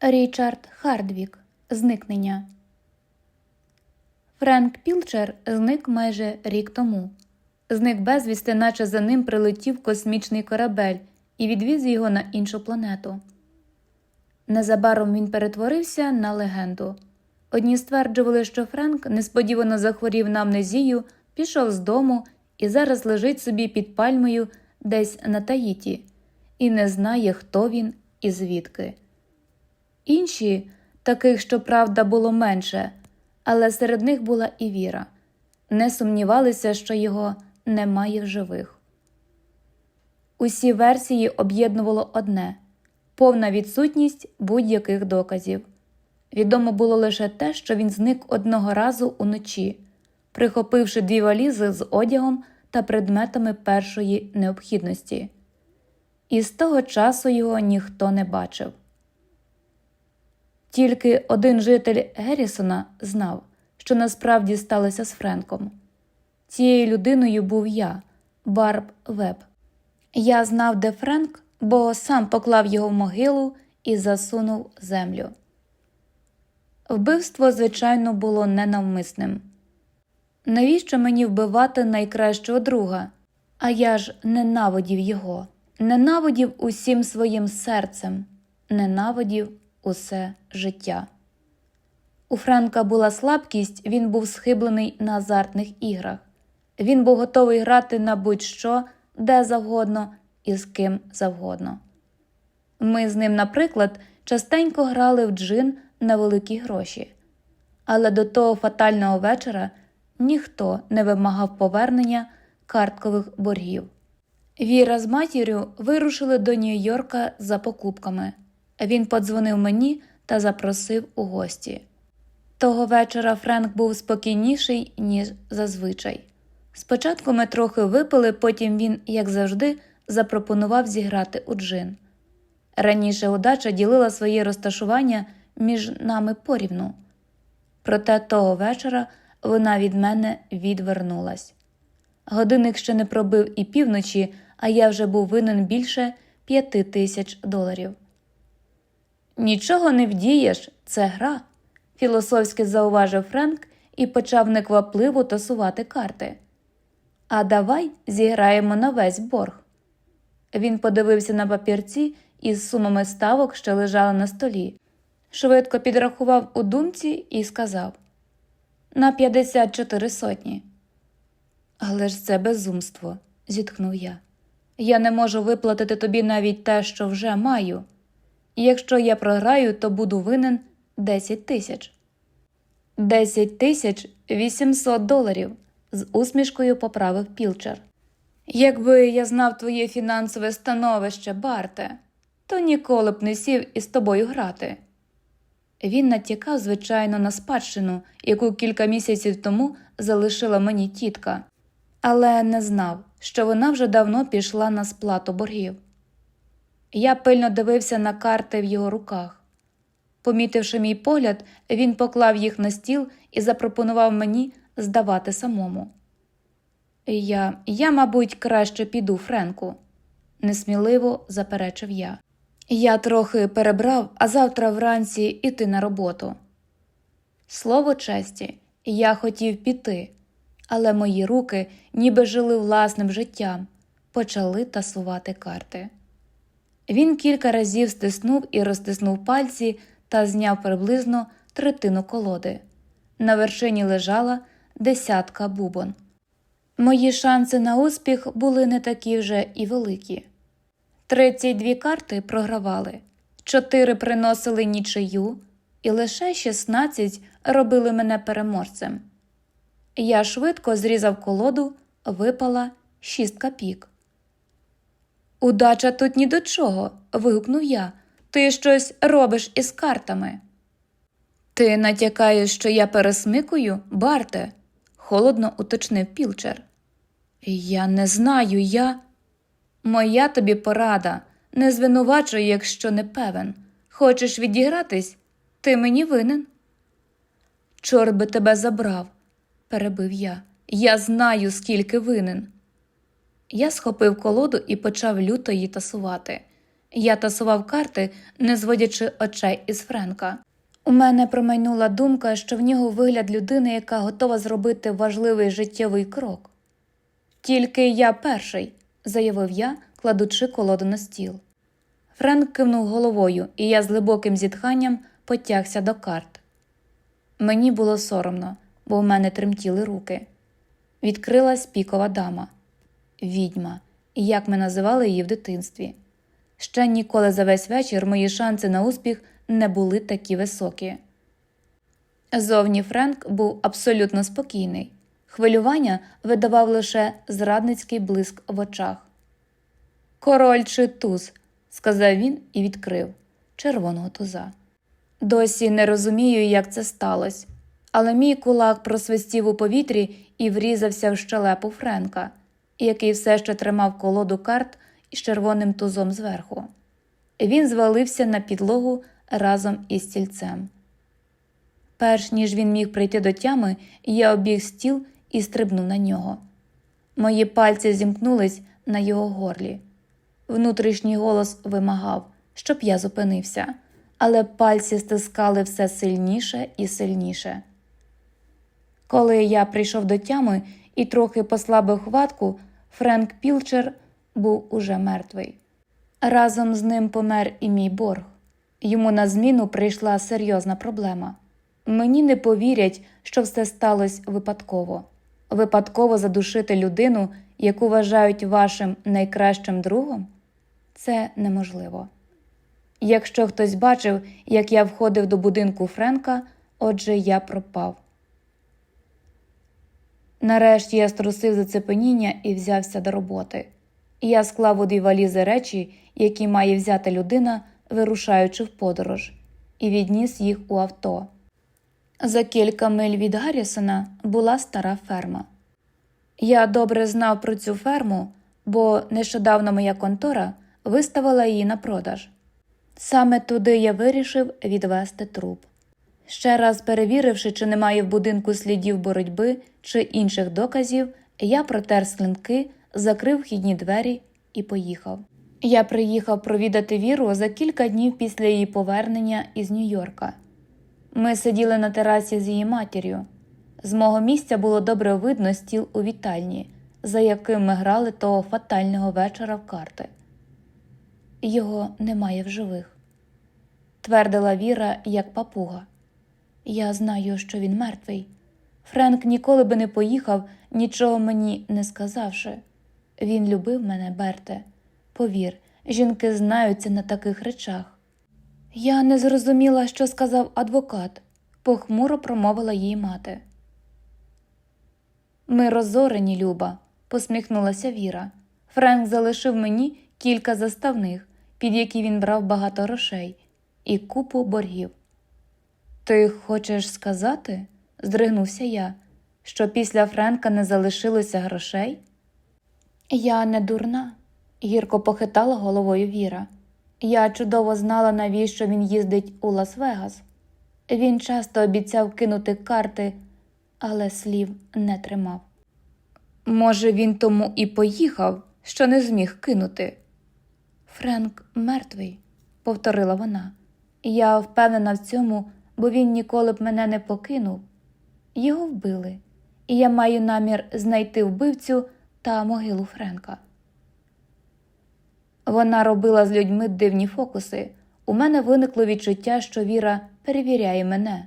Річард Хардвік. Зникнення. Френк Пілчер зник майже рік тому. Зник безвісти, наче за ним прилетів космічний корабель і відвіз його на іншу планету. Незабаром він перетворився на легенду. Одні стверджували, що Френк несподівано захворів на амнезію, пішов з дому і зараз лежить собі під пальмою десь на Таїті і не знає, хто він і звідки. Інші, таких, щоправда, було менше, але серед них була і віра, не сумнівалися, що його немає в живих. Усі версії об'єднувало одне повна відсутність будь-яких доказів. Відомо було лише те, що він зник одного разу уночі, прихопивши дві валізи з одягом та предметами першої необхідності. І з того часу його ніхто не бачив. Тільки один житель Геррісона знав, що насправді сталося з Френком. Цією людиною був я, Барб Веб. Я знав, де Френк, бо сам поклав його в могилу і засунув землю. Вбивство, звичайно, було ненавмисним. Навіщо мені вбивати найкращого друга? А я ж ненавидів його, ненавидів усім своїм серцем, ненавидів усе життя. У Френка була слабкість, він був схиблений на азартних іграх. Він був готовий грати на будь-що, де завгодно і з ким завгодно. Ми з ним, наприклад, частенько грали в джин на великі гроші, але до того фатального вечора ніхто не вимагав повернення карткових боргів. Віра з матір'ю вирушили до Нью-Йорка за покупками. Він подзвонив мені та запросив у гості. Того вечора Френк був спокійніший, ніж зазвичай. Спочатку ми трохи випили, потім він, як завжди, запропонував зіграти у джин. Раніше удача ділила своє розташування між нами порівну. Проте того вечора вона від мене відвернулась. Годинник ще не пробив і півночі, а я вже був винен більше п'яти тисяч доларів. Нічого не вдієш, це гра, філософськи зауважив Френк і почав неквапливо тасувати карти. А давай зіграємо на весь борг. Він подивився на папірці із сумами ставок, що лежали на столі, швидко підрахував у думці і сказав на 54 сотні. Але ж це безумство, зітхнув я. Я не можу виплатити тобі навіть те, що вже маю. Якщо я програю, то буду винен 10 тисяч. 10 тисяч 800 доларів, з усмішкою поправив Пілчер. Якби я знав твоє фінансове становище, Барте, то ніколи б не сів із тобою грати. Він натякав, звичайно, на спадщину, яку кілька місяців тому залишила мені тітка, але не знав, що вона вже давно пішла на сплату боргів. Я пильно дивився на карти в його руках. Помітивши мій погляд, він поклав їх на стіл і запропонував мені здавати самому. Я, я, мабуть, краще піду Френку, несміливо заперечив я. Я трохи перебрав, а завтра вранці іти на роботу. Слово честі, я хотів піти, але мої руки, ніби жили власним життям, почали тасувати карти. Він кілька разів стиснув і розтиснув пальці та зняв приблизно третину колоди. На вершині лежала десятка бубон. Мої шанси на успіх були не такі вже і великі. 32 карти програвали, 4 приносили нічию, і лише 16 робили мене переможцем. Я швидко зрізав колоду, випала 6 копійок. Удача тут ні до чого. вигукнув я. Ти щось робиш із картами. Ти натякаєш, що я пересмикую, Барте, холодно уточнив Пілчер. Я не знаю, я. Моя тобі порада. Не звинувачуй, якщо не певен. Хочеш відігратись? Ти мені винен. Чорт би тебе забрав, перебив я. Я знаю, скільки винен. Я схопив колоду і почав люто її тасувати. Я тасував карти, не зводячи очей із Френка. У мене промайнула думка, що в нього вигляд людини, яка готова зробити важливий життєвий крок. Тільки я перший, заявив я, кладучи колоду на стіл. Френк кивнув головою, і я з глибоким зітханням потягся до карт. Мені було соромно, бо в мене тремтіли руки. Відкрилась пікова дама, відьма, як ми називали її в дитинстві. Ще ніколи за весь вечір мої шанси на успіх не були такі високі. Зовні Френк був абсолютно спокійний. Хвилювання видавав лише зрадницький блиск в очах. Король чи туз, сказав він і відкрив червоного туза. Досі не розумію, як це сталося, але мій кулак просвистів у повітрі і врізався в щелепу Френка, який все ще тримав колоду карт із червоним тузом зверху. Він звалився на підлогу разом із стільцем. Перш ніж він міг прийти до тями, я обіг стіл і стрибнув на нього. Мої пальці зімкнулись на його горлі. Внутрішній голос вимагав, щоб я зупинився, але пальці стискали все сильніше і сильніше. Коли я прийшов до тями і трохи послабив хватку, Френк Пілчер був уже мертвий. Разом з ним помер і мій борг. Йому на зміну прийшла серйозна проблема. Мені не повірять, що все сталося випадково. Випадково задушити людину, яку вважають вашим найкращим другом? Це неможливо. Якщо хтось бачив, як я входив до будинку Френка, отже, я пропав. Нарешті я струсив зацепеніння і взявся до роботи. Я склав у дві валізи речі, які має взяти людина, вирушаючи в подорож, і відніс їх у авто. За кілька миль від Гаррісона була стара ферма. Я добре знав про цю ферму, бо нещодавно моя контора виставила її на продаж. Саме туди я вирішив відвести труп. Ще раз перевіривши, чи немає в будинку слідів боротьби чи інших доказів, я протер слинки, закрив вхідні двері і поїхав. Я приїхав провідати Віру за кілька днів після її повернення із Нью-Йорка. Ми сиділи на терасі з її матір'ю. З мого місця було добре видно стіл у вітальні, за яким ми грали того фатального вечора в карти. Його немає в живих, твердила Віра, як папуга. Я знаю, що він мертвий. Френк ніколи би не поїхав, нічого мені не сказавши. Він любив мене, Берте. Повір, жінки знаються на таких речах. Я не зрозуміла, що сказав адвокат, похмуро промовила її мати. Ми розорені, Люба, посміхнулася Віра. Френк залишив мені кілька заставних, під які він брав багато грошей, і купу боргів. Ти хочеш сказати, здригнувся я, що після Френка не залишилося грошей? Я не дурна, гірко похитала головою Віра. Я чудово знала, навіщо він їздить у Лас-Вегас. Він часто обіцяв кинути карти, але слів не тримав. Може, він тому і поїхав, що не зміг кинути. Френк мертвий, повторила вона. Я впевнена в цьому, бо він ніколи б мене не покинув. Його вбили, і я маю намір знайти вбивцю та могилу Френка. Вона робила з людьми дивні фокуси. У мене виникло відчуття, що Віра перевіряє мене,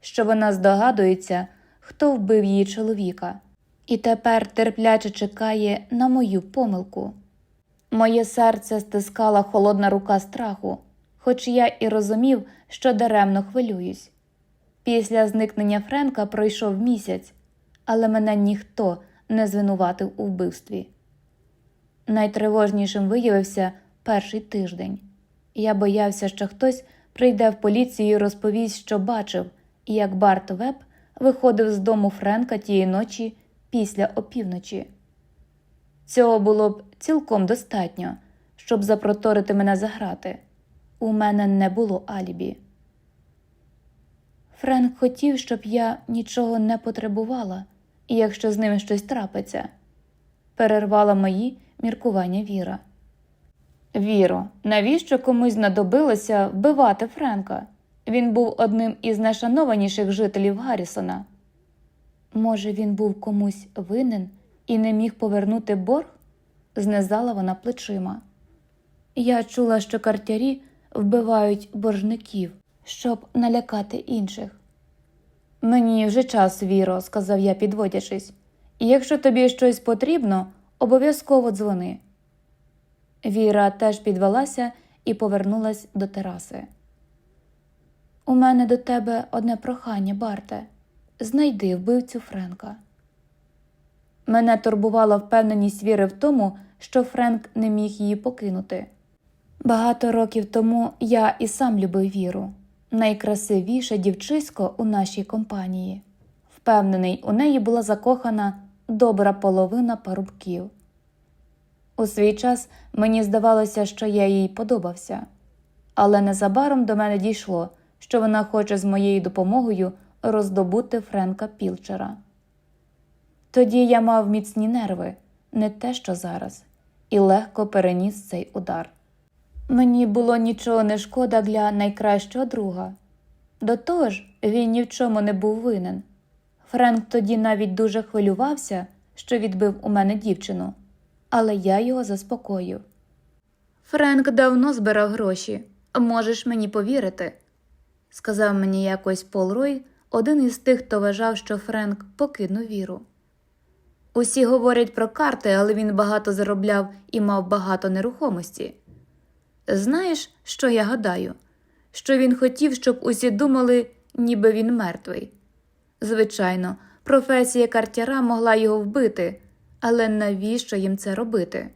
що вона здогадується, хто вбив її чоловіка, і тепер терпляче чекає на мою помилку. Моє серце стискала холодна рука страху, хоч я і розумів, що даремно хвилююсь. Після зникнення Френка пройшов місяць, але мене ніхто не звинуватив у вбивстві. Найтривожнішим виявився перший тиждень. Я боявся, що хтось прийде в поліцію і розповість, що бачив, як Барт Веб виходив з дому Френка тієї ночі після опівночі. Цього було б цілком достатньо, щоб запроторити мене за грати. У мене не було алібі. Френк хотів, щоб я нічого не потребувала, і якщо з ним щось трапиться, перервала мої міркування Віра. Віро, навіщо комусь знадобилося вбивати Френка? Він був одним із найшанованіших жителів Гаррісона. Може, він був комусь винен і не міг повернути борг? знизала вона плечима. Я чула, що картярі вбивають боржників, щоб налякати інших. Мені вже час, Віро, сказав я, підводячись. І якщо тобі щось потрібно, обов'язково дзвони. Віра теж підвелася і повернулась до тераси. У мене до тебе одне прохання, Барте. Знайди вбивцю Френка. Мене турбувала впевненість віри в тому, що Френк не міг її покинути. Багато років тому я і сам любив віру, найкрасивіше дівчисько у нашій компанії. Впевнений, у неї була закохана добра половина парубків. У свій час мені здавалося, що я їй подобався, але незабаром до мене дійшло, що вона хоче з моєю допомогою роздобути Френка Пілчера. Тоді я мав міцні нерви, не те, що зараз, і легко переніс цей удар. Мені було нічого не шкода для найкращого друга. До того ж, він ні в чому не був винен. Френк тоді навіть дуже хвилювався, що відбив у мене дівчину, але я його заспокоїв. Френк давно збирав гроші, можеш мені повірити, сказав мені якось Пол Рой, один із тих, хто вважав, що Френк покинув віру. Усі говорять про карти, але він багато заробляв і мав багато нерухомості. Знаєш, що я гадаю? Що він хотів, щоб усі думали, ніби він мертвий. Звичайно, професія картяра могла його вбити, але навіщо їм це робити?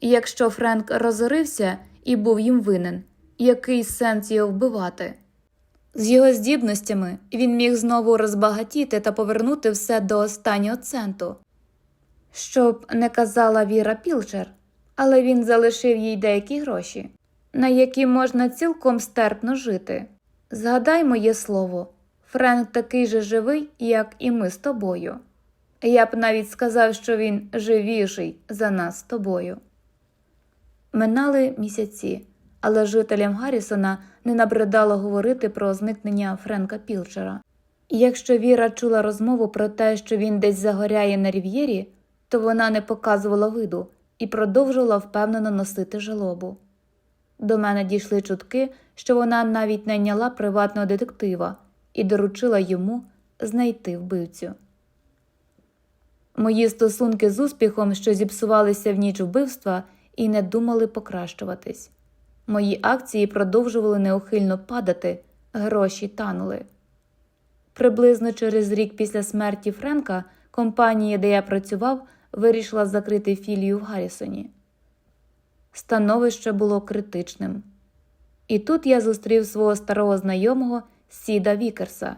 Якщо Френк розорився і був їм винен, який сенс його вбивати? З його здібностями він міг знову розбагатіти та повернути все до останнього центу. Щоб не казала Віра Пілчер, але він залишив їй деякі гроші, на які можна цілком стерпно жити. Згадай моє слово, Френк такий же живий, як і ми з тобою. Я б навіть сказав, що він живіший за нас з тобою. Минали місяці, але жителям Гаррісона не набридало говорити про зникнення Френка Пілчера. Якщо Віра чула розмову про те, що він десь загоряє на рів'єрі, то вона не показувала виду і продовжувала впевнено носити жалобу. До мене дійшли чутки, що вона навіть найняла приватного детектива і доручила йому знайти вбивцю. Мої стосунки з успіхом, що зіпсувалися в ніч вбивства, і не думали покращуватись. Мої акції продовжували неухильно падати, гроші танули. Приблизно через рік після смерті Френка компанія, де я працював, вирішила закрити філію в Гаррісоні. Становище було критичним. І тут я зустрів свого старого знайомого Сіда Вікерса.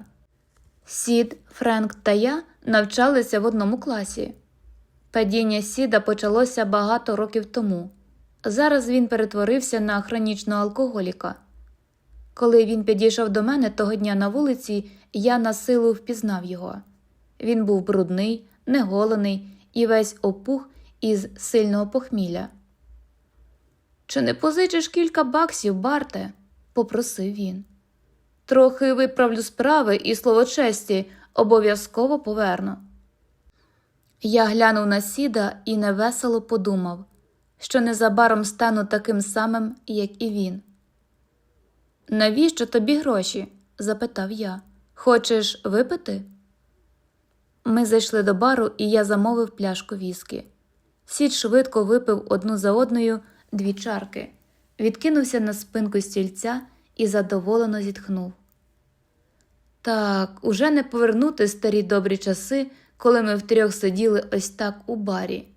Сід, Френк та я навчалися в одному класі. Падіння Сіда почалося багато років тому. Зараз він перетворився на хронічного алкоголіка. Коли він підійшов до мене того дня на вулиці, я на силу впізнав його. Він був брудний, неголений і весь опух із сильного похмілля. Чи не позичиш кілька баксів, Барте? попросив він. Трохи виправлю справи і слово честі обов'язково поверну. Я глянув на сіда і невесело подумав, що незабаром стану таким самим, як і він. Навіщо тобі гроші? запитав я. Хочеш випити? Ми зайшли до бару, і я замовив пляшку віскі. Сід швидко випив одну за одною дві чарки, відкинувся на спинку стільця і задоволено зітхнув. Так, уже не повернути старі добрі часи, коли ми втрьох сиділи ось так у барі.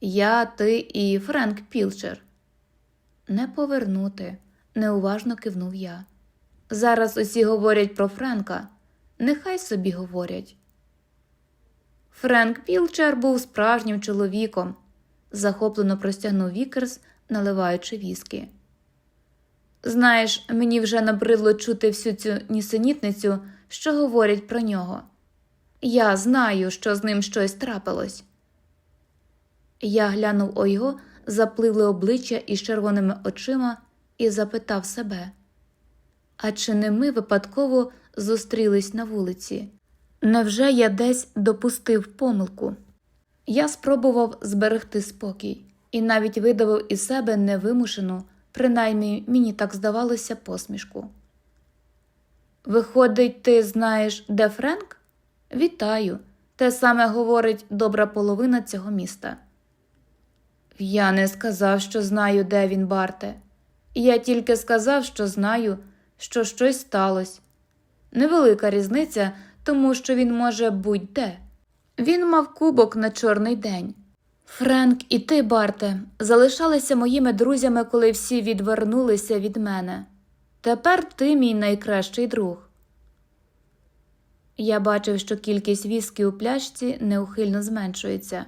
Я, ти і Френк Пілчер. Не повернути, неуважно кивнув я. Зараз усі говорять про Френка. Нехай собі говорять. Френк Пілчер був справжнім чоловіком, захоплено простягнув Вікерс, наливаючи віскі. Знаєш, мені вже набридло чути всю цю нісенітницю, що говорять про нього. Я знаю, що з ним щось трапилось. Я глянув у його запливли обличчя із червоними очима і запитав себе А чи не ми випадково зустрілись на вулиці? Невже я десь допустив помилку? Я спробував зберегти спокій і навіть видавив із себе невимушену, принаймні мені так здавалося, посмішку. Виходить, ти знаєш, де Френк? Вітаю. Те саме говорить добра половина цього міста. Я не сказав, що знаю, де він, Барте. Я тільки сказав, що знаю, що щось сталося. Невелика різниця, тому що він може будь-де. Він мав кубок на чорний день. Френк і ти, Барте, залишалися моїми друзями, коли всі відвернулися від мене. Тепер ти мій найкращий друг. Я бачив, що кількість віскі у пляшці неухильно зменшується,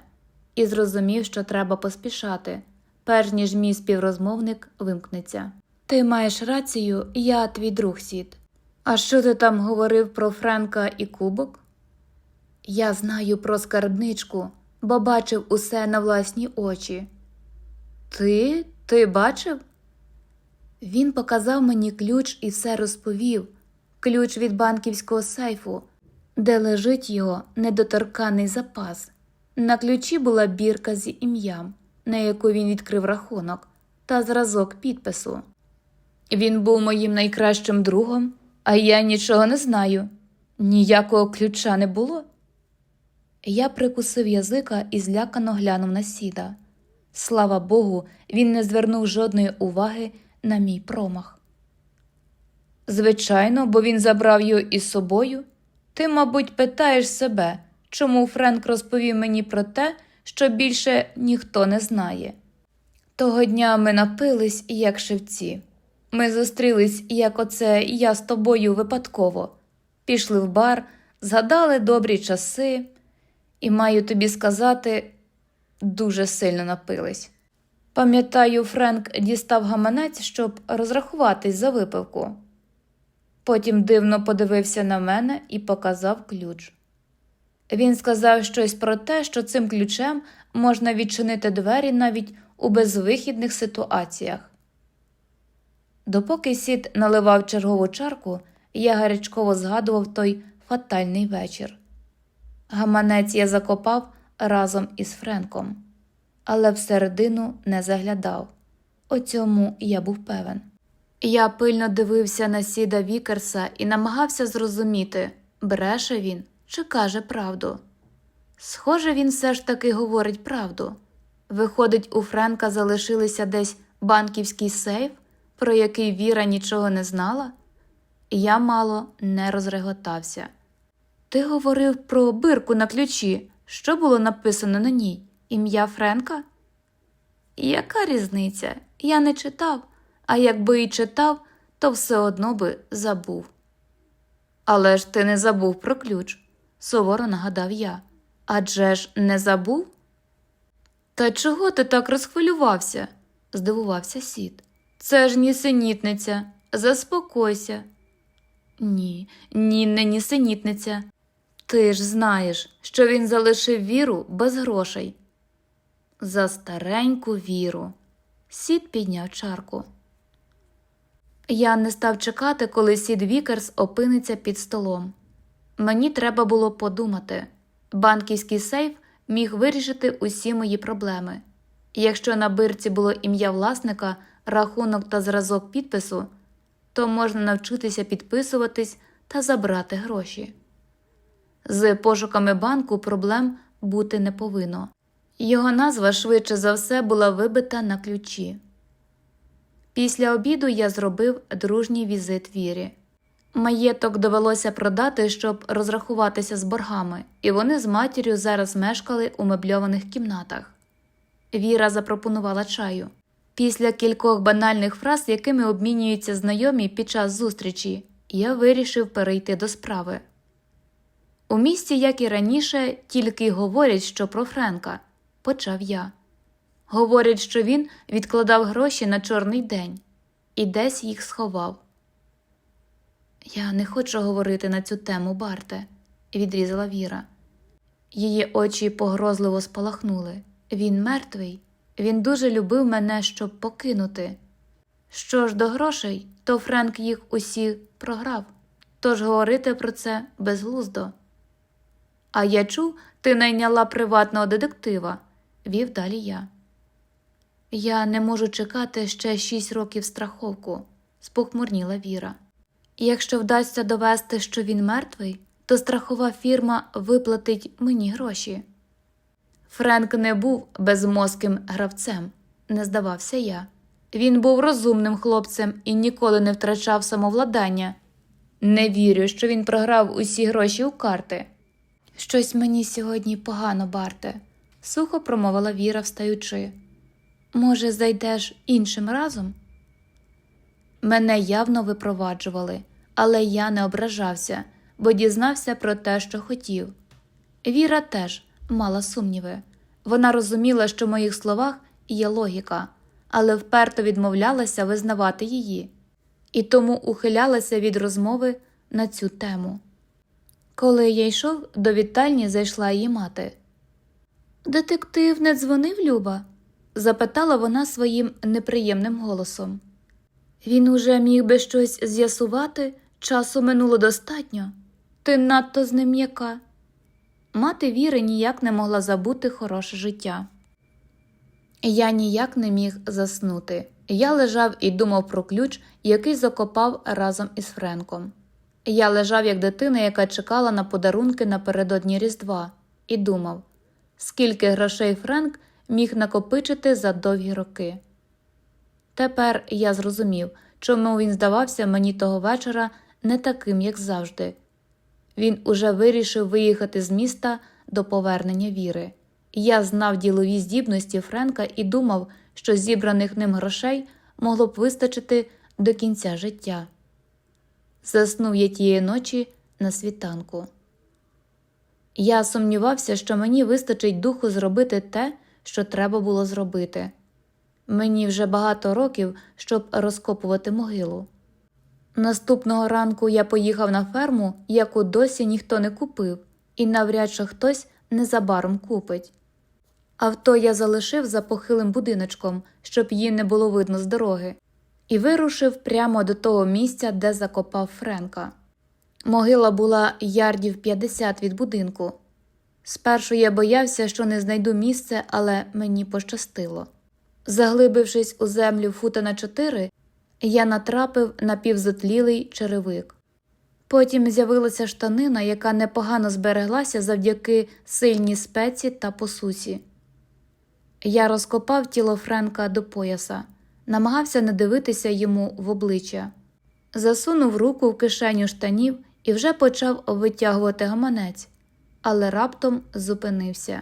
і зрозумів, що треба поспішати, перш ніж мій співрозмовник вимкнеться. Ти маєш рацію, я твій друг сід. А що ти там говорив про Френка і кубок? Я знаю про скарбничку, бо бачив усе на власні очі. Ти? Ти бачив? Він показав мені ключ і все розповів ключ від банківського сейфу, де лежить його недоторканий запас. На ключі була бірка з ім'ям, на яку він відкрив рахунок, та зразок підпису. Він був моїм найкращим другом, а я нічого не знаю. Ніякого ключа не було. Я прикусив язика і злякано глянув на сіда. Слава Богу, він не звернув жодної уваги на мій промах. Звичайно, бо він забрав його із собою. Ти, мабуть, питаєш себе, чому Френк розповів мені про те, що більше ніхто не знає. Того дня ми напились, як шевці. Ми зустрілись, як оце я з тобою випадково, пішли в бар, згадали добрі часи, і маю тобі сказати, дуже сильно напились. Пам'ятаю, Френк дістав гаманець, щоб розрахуватись за випивку. Потім дивно подивився на мене і показав ключ. Він сказав щось про те, що цим ключем можна відчинити двері навіть у безвихідних ситуаціях. Допоки сід наливав чергову чарку, я гарячково згадував той фатальний вечір. Гаманець я закопав разом із Френком, але всередину не заглядав. У цьому я був певен. Я пильно дивився на сіда Вікерса і намагався зрозуміти, бреше він чи каже правду. Схоже, він все ж таки говорить правду. Виходить, у Френка залишилися десь банківський сейф, про який Віра нічого не знала? Я мало не розреготався. Ти говорив про бирку на ключі. Що було написано на ній? Ім'я Френка? Яка різниця? Я не читав, а якби і читав, то все одно би забув. Але ж ти не забув про ключ, суворо нагадав я. Адже ж не забув? Та чого ти так розхвилювався? здивувався сід. Це ж нісенітниця. Заспокойся. Ні, ні, не нісенітниця. Ти ж знаєш, що він залишив віру без грошей. За стареньку віру. Сід підняв чарку. Я не став чекати, коли сід Вікерс опиниться під столом. Мені треба було подумати. Банківський сейф міг вирішити усі мої проблеми. Якщо на бирці було ім'я власника, рахунок та зразок підпису, то можна навчитися підписуватись та забрати гроші. З пошуками банку проблем бути не повинно. Його назва швидше за все була вибита на ключі. Після обіду я зробив дружній візит вірі. Маєток довелося продати, щоб розрахуватися з боргами, і вони з матір'ю зараз мешкали у мебльованих кімнатах. Віра запропонувала чаю. Після кількох банальних фраз, якими обмінюються знайомі під час зустрічі, я вирішив перейти до справи. У місті, як і раніше, тільки говорять, що про Френка, почав я. Говорять, що він відкладав гроші на чорний день і десь їх сховав. Я не хочу говорити на цю тему, Барте, відрізала Віра. Її очі погрозливо спалахнули. Він мертвий. Він дуже любив мене, щоб покинути. Що ж до грошей, то Френк їх усі програв, тож говорити про це безглуздо. А я чув, ти найняла приватного детектива, вів далі я. Я не можу чекати ще шість років страховку, спохмурніла Віра. Якщо вдасться довести, що він мертвий, то страхова фірма виплатить мені гроші. Френк не був безмозким гравцем, не здавався я. Він був розумним хлопцем і ніколи не втрачав самовладання. Не вірю, що він програв усі гроші у карти. Щось мені сьогодні погано, Барте, сухо промовила Віра, встаючи. Може, зайдеш іншим разом? Мене явно випроваджували, але я не ображався, бо дізнався про те, що хотів. Віра теж мала сумніви. Вона розуміла, що в моїх словах є логіка, але вперто відмовлялася визнавати її, і тому ухилялася від розмови на цю тему. Коли я йшов, до вітальні зайшла її мати. Детектив не дзвонив Люба? запитала вона своїм неприємним голосом. Він уже міг би щось з'ясувати, часу минуло достатньо. Ти надто з ним м'яка. Мати Віри ніяк не могла забути хороше життя. Я ніяк не міг заснути. Я лежав і думав про ключ, який закопав разом із Френком. Я лежав як дитина, яка чекала на подарунки напередодні Різдва, і думав, скільки грошей Френк міг накопичити за довгі роки. Тепер я зрозумів, чому він здавався мені того вечора не таким, як завжди. Він уже вирішив виїхати з міста до повернення віри. Я знав ділові здібності Френка і думав, що зібраних ним грошей могло б вистачити до кінця життя. Заснув я тієї ночі на світанку. Я сумнівався, що мені вистачить духу зробити те, що треба було зробити. Мені вже багато років, щоб розкопувати могилу. Наступного ранку я поїхав на ферму, яку досі ніхто не купив, і навряд чи хтось незабаром купить. Авто я залишив за похилим будиночком, щоб її не було видно з дороги, і вирушив прямо до того місця, де закопав Френка. Могила була ярдів 50 від будинку. Спершу я боявся, що не знайду місце, але мені пощастило. Заглибившись у землю фута на чотири, я натрапив на півзотлілий черевик. Потім з'явилася штанина, яка непогано збереглася завдяки сильній спеці та посусі. Я розкопав тіло Френка до пояса, намагався не дивитися йому в обличчя, засунув руку в кишеню штанів і вже почав витягувати гаманець, але раптом зупинився.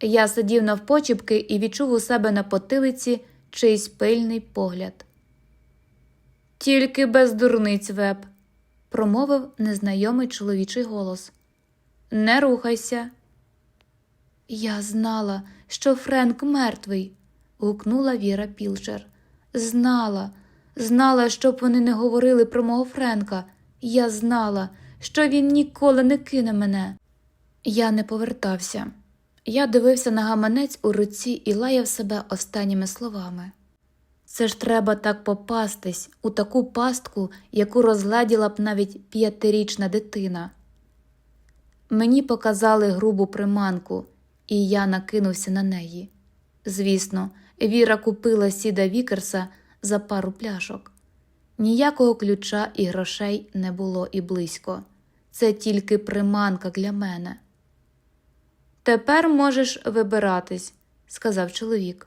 Я сидів навпочіпки і відчув у себе на потилиці чийсь пильний погляд. Тільки без дурниць веб, промовив незнайомий чоловічий голос. Не рухайся. Я знала, що Френк мертвий, гукнула Віра Пілчер. Знала, знала, щоб вони не говорили про мого Френка. Я знала, що він ніколи не кине мене. Я не повертався. Я дивився на гаманець у руці і лаяв себе останніми словами. Це ж треба так попастись у таку пастку, яку розгладіла б навіть п'ятирічна дитина. Мені показали грубу приманку, і я накинувся на неї. Звісно, Віра купила сіда Вікерса за пару пляшок. Ніякого ключа і грошей не було і близько. Це тільки приманка для мене. Тепер можеш вибиратись, сказав чоловік.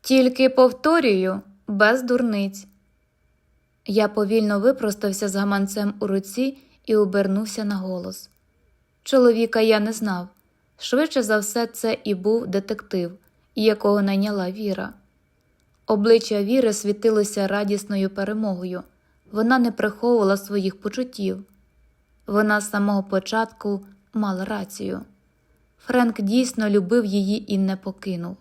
Тільки повторюю, без дурниць. Я повільно випростався з гаманцем у руці і обернувся на голос. Чоловіка я не знав. Швидше за все, це і був детектив, якого найняла Віра. Обличчя Віри світилося радісною перемогою. Вона не приховувала своїх почуттів. Вона з самого початку мала рацію. Френк дійсно любив її і не покинув.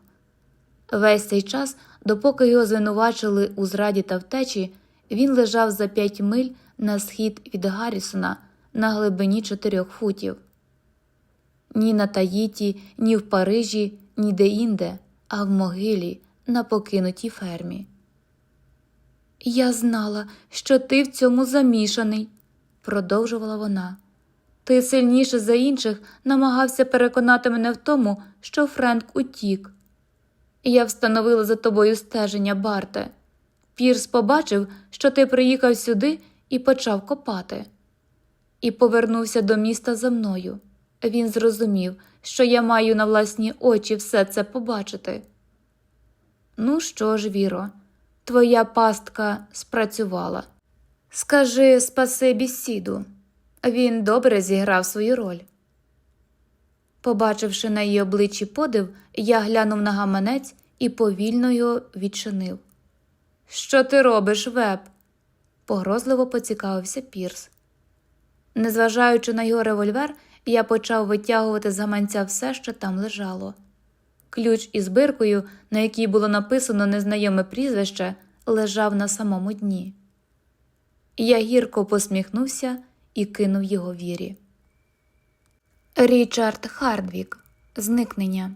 Весь цей час, допоки його звинувачили у зраді та втечі, він лежав за п'ять миль на схід від Гаррісона на глибині чотирьох футів. Ні на Таїті, ні в Парижі, ні де інде а в могилі на покинутій фермі. Я знала, що ти в цьому замішаний, продовжувала вона. Ти сильніше за інших намагався переконати мене в тому, що Френк утік. Я встановила за тобою стеження, Барте. Пірс побачив, що ти приїхав сюди і почав копати. І повернувся до міста за мною. Він зрозумів, що я маю на власні очі все це побачити. Ну що ж, Віро, твоя пастка спрацювала. Скажи спасибі сіду. Він добре зіграв свою роль. Побачивши на її обличчі подив, я глянув на гаманець і повільно його відчинив. Що ти робиш, веб? погрозливо поцікавився Пірс. Незважаючи на його револьвер, я почав витягувати з гаманця все, що там лежало. Ключ із биркою, на якій було написано незнайоме прізвище, лежав на самому дні. Я гірко посміхнувся і кинув його вірі. Річард Хардвік. Зникнення.